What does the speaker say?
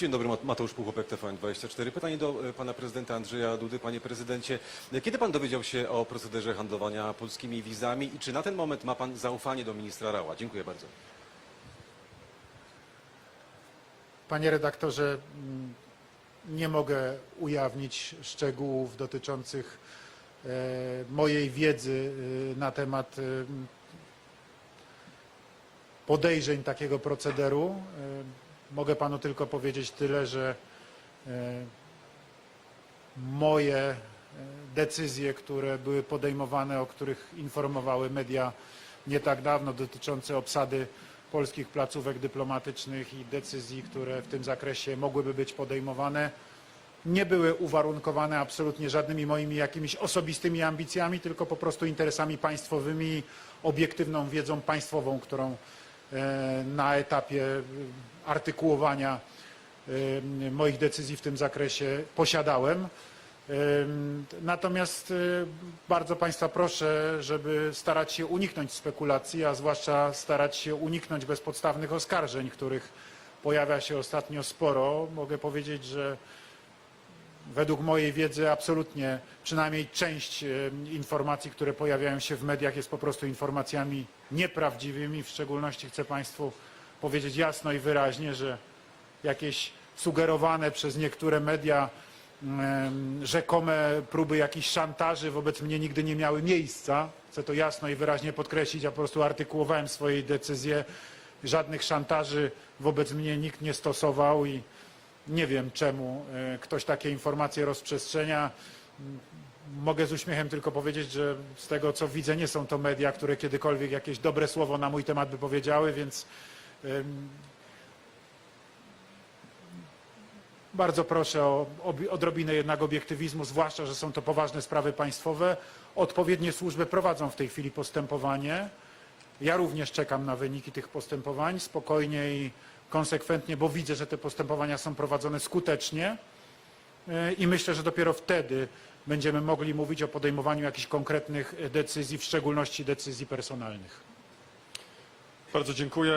Dzień dobry, Mat- Mateusz Puchopek, TVN24. Pytanie do e, pana prezydenta Andrzeja Dudy. Panie prezydencie, e, kiedy pan dowiedział się o procederze handlowania polskimi wizami i czy na ten moment ma pan zaufanie do ministra Rała? Dziękuję bardzo. Panie redaktorze, mm, nie mogę ujawnić szczegółów dotyczących e, mojej wiedzy na temat podejrzeń takiego procederu. Mogę panu tylko powiedzieć tyle, że e, moje e, decyzje, które były podejmowane, o których informowały media nie tak dawno, dotyczące obsady polskich placówek dyplomatycznych i decyzji, które w tym zakresie mogłyby być podejmowane, nie były uwarunkowane absolutnie żadnymi moimi jakimiś osobistymi ambicjami, tylko po prostu interesami państwowymi, obiektywną wiedzą państwową, którą na etapie e, artykułowania e, moich decyzji w tym zakresie posiadałem. Natomiast bardzo Państwa proszę, żeby starać się uniknąć spekulacji, a zwłaszcza starać się uniknąć bezpodstawnych oskarżeń, których pojawia się ostatnio sporo. Mogę powiedzieć, że według mojej wiedzy absolutnie przynajmniej część y, informacji, które pojawiają się w mediach jest po prostu informacjami nieprawdziwymi. W szczególności chcę Państwu powiedzieć jasno i wyraźnie, że jakieś sugerowane przez niektóre media rzekome próby jakichś szantaży wobec mnie nigdy nie miały miejsca. Chcę to jasno i wyraźnie podkreślić. Ja po prostu artykułowałem swoje decyzje. Żadnych szantaży wobec mnie nikt nie stosował i nie wiem czemu e, ktoś takie informacje rozprzestrzenia. Mogę z uśmiechem tylko powiedzieć, że z tego co widzę nie są to media, które kiedykolwiek jakieś dobre słowo na mój temat by powiedziały, więc Bardzo proszę o obi- odrobinę jednak obiektywizmu, zwłaszcza, że są to poważne sprawy państwowe. Odpowiednie służby prowadzą w tej chwili postępowanie. Ja również czekam na wyniki tych postępowań spokojnie i konsekwentnie, bo widzę, że te postępowania są prowadzone skutecznie E, i myślę, że dopiero wtedy będziemy mogli mówić o podejmowaniu jakichś konkretnych e, decyzji, w szczególności decyzji personalnych. Bardzo dziękuję.